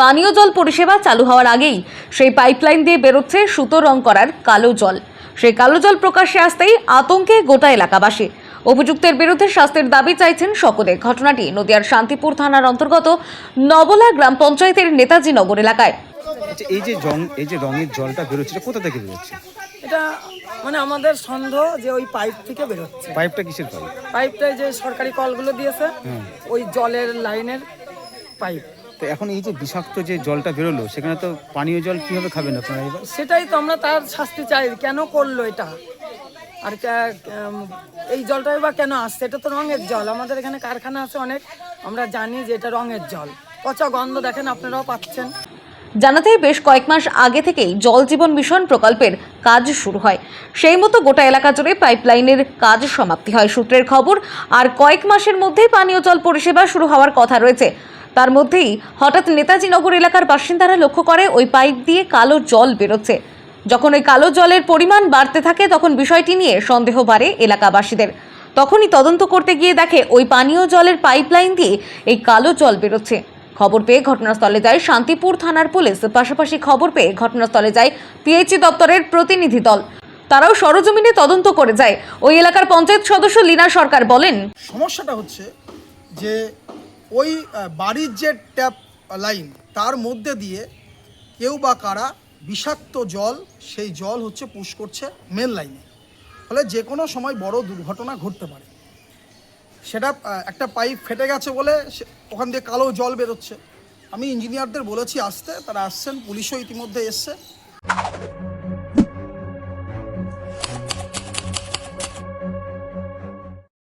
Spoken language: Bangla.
পানীয় জল পরিষেবা চালু হওয়ার আগেই সেই পাইপলাইন দিয়ে বেরোচ্ছে সুতো রং করার কালো জল। সেই কালো জল প্রকাশ্যে আসতেই আতঙ্কে গোটা এলাকাবাসী। অভিযুক্তের বিরুদ্ধে শাস্তির দাবি চাইছেন সকলে ঘটনাটি নদিয়ার শান্তিপুর থানার অন্তর্গত নবলা গ্রাম পঞ্চায়েতের নেতাজি নগর এলাকায়। আচ্ছা এই যে জং এই যে রঙের জলটা বেরোচ্ছে এটা কোথা থেকে বেরোচ্ছে? এটা মানে আমাদের সন্দেহ যে ওই পাইপ থেকে বেরোচ্ছে। পাইপটা কিসের পাইপ? পাইপটায় যে সরকারি কলগুলো দিয়েছে ওই জলের লাইনের পাইপ। তো এখন এই যে বিষাক্ত যে জলটা বেরোলো সেখানে তো পানীয় জল কীভাবে খাবেন আপনারা এবার? সেটাই তো আমরা তার শাস্তি চাই কেন করল এটা? আর এই জলটাই বা কেন আসছে? এটা তো রঙের জল আমাদের এখানে কারখানা আছে অনেক আমরা জানি যে এটা রঙের জল। পচা গন্ধ দেখেন আপনারাও পাচ্ছেন। জানাতে বেশ কয়েক মাস আগে থেকেই জল জীবন মিশন প্রকল্পের কাজ শুরু হয়। সেই মতো গোটা এলাকা জুড়ে পাইপলাইনের কাজ সমাপ্তি হয় সূত্রের খবর। আর কয়েক মাসের মধ্যেই পানীয় জল পরিষেবা শুরু হওয়ার কথা রয়েছে। তার মধ্যেই হঠাৎ নেতাজি নগর এলাকার বাসিন্দারা লক্ষ্য করে, ওই পাইপ দিয়ে কালো জল বেরোচ্ছে। যখন ওই কালো জলের পরিমাণ বাড়তে থাকে, তখন বিষয়টি নিয়ে সন্দেহ বাড়ে এলাকাবাসীদের। তখনই তদন্ত করতে গিয়ে দেখে, ওই পানীয় জলের পাইপলাইন দিয়ে এই কালো জল বেরোচ্ছে। খবর পেয়ে ঘটনাস্থলে যায় শান্তিপুর থানার পুলিশ। পাশাপাশি খবর পেয়ে ঘটনাস্থলে যায় পিএইচই দপ্তরের প্রতিনিধি দল। তারাও সরজমিনে তদন্ত করে যায়। ওই এলাকার পঞ্চায়েত সদস্য লীনা সরকার বলেন, সমস্যাটা হচ্ছে যে ওই বাড়ির যে ট্যাপ লাইন, তার মধ্যে দিয়ে কেউ বা কারা বিষাক্ত জল, সেই জল হচ্ছে পুশ করছে মেন লাইনে ফলে যে কোনো সময় বড় দুর্ঘটনা ঘটতে পারে। সেটা একটা পাইপ ফেটে গেছে বলে ওখান দিয়ে কালো জল বেরোচ্ছে। আমি ইঞ্জিনিয়ারদের বলেছি, আসতে, তারা আসছেন, পুলিশও ইতিমধ্যে এসছে।